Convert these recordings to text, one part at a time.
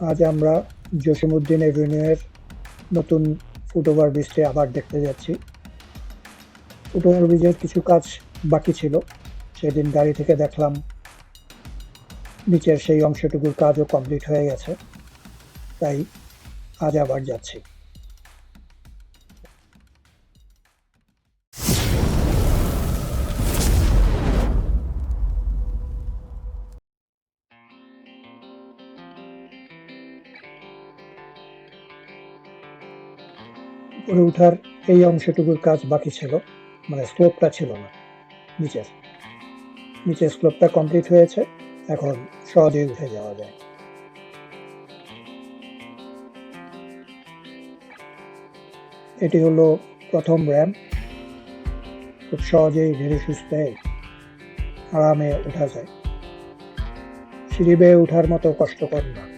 আজ আমরা জসিমউদ্দিন এভিনিউয়ের নতুন ফুটওভার ব্রিজটি আবার দেখতে যাচ্ছি। ফুটওভার ব্রিজের কিছু কাজ বাকি ছিল। সেদিন গাড়ি থেকে দেখলাম নিচের সেই অংশটুকুর কাজও কমপ্লিট হয়ে গেছে। তাই আজ আবার যাচ্ছি। উপরে উঠার এই অংশটুকুর কাজ বাকি ছিল। মানে স্লোপটা ছিল না। নিচের। নিচের স্লোপটা কমপ্লিট হয়েছে। এখন সহজেই উঠে যাওয়া যায়। এটি হলো প্রথম র্যাম্প খুব সহজেই ধীরে সুস্থে আরামে ওঠা যায়। সিঁড়ি বেয়ে ওঠার মতো কষ্টকর না।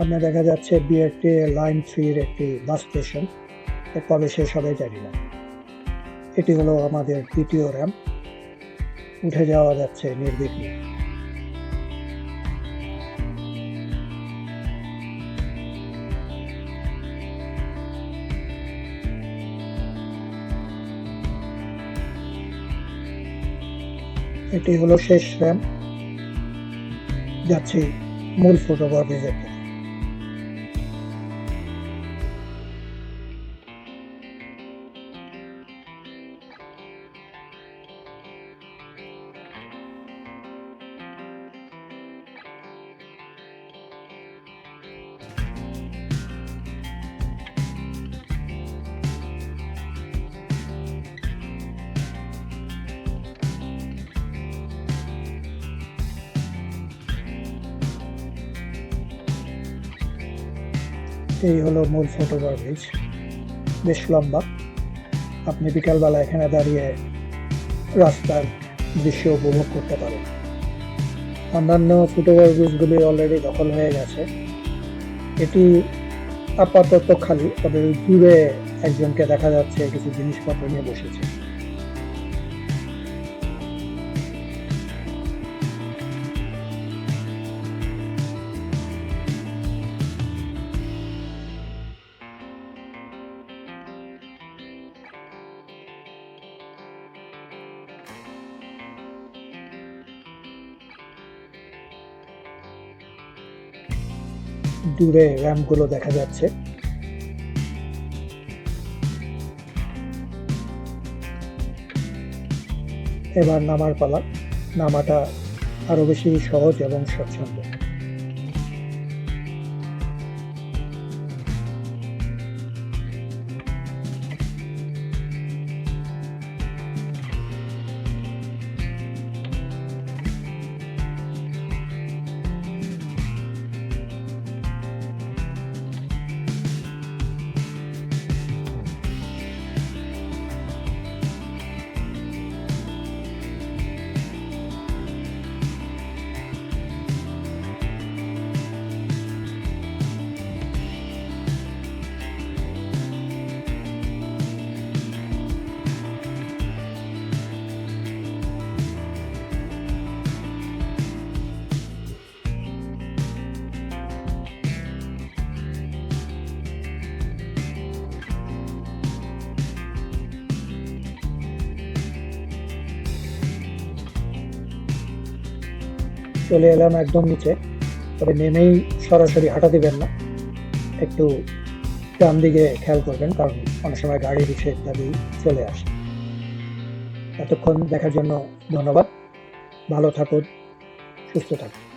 সামনে দেখা যাচ্ছে বিআরটি লাইন থ্রির একটি বাস স্টেশন কবে শেষ হবে জানি না। এটি হলো আমাদের দ্বিতীয় র্যাম্প উঠে যাওয়া যাচ্ছে নির্বিঘ্নে। এটি হলো শেষ র্যাম্প যাচ্ছি মূল ফুটওভার ব্রিজের এই হলো মূল ফুটওভার ব্রিজ বেশ লম্বা। আপনি বিকালবেলা এখানে দাঁড়িয়ে রাস্তার দৃশ্য উপভোগ করতে পারেন। অন্যান্য ফুটওভার ব্রিজগুলি অলরেডি দখল হয়ে গেছে। এটি আপাতত খালি, তবে দূরে একজনকে দেখা যাচ্ছে, কিছু জিনিসপত্র নিয়ে বসেছে। দূরে র্যাম্পগুলো দেখা যাচ্ছে। এবার নামার পালা। নামাটা আরও বেশি সহজ এবং স্বচ্ছন্দ চলে এলাম একদম নিচে। তবে নেমেই সরাসরি হাঁটা দিবেন না। একটু ডান দিকে খেয়াল করবেন, কারণ অনেক সময় গাড়ি রিক্সা ইত্যাদি চলে আসে। এতক্ষণ দেখার জন্য ধন্যবাদ। ভালো থাকুন, সুস্থ থাকুন।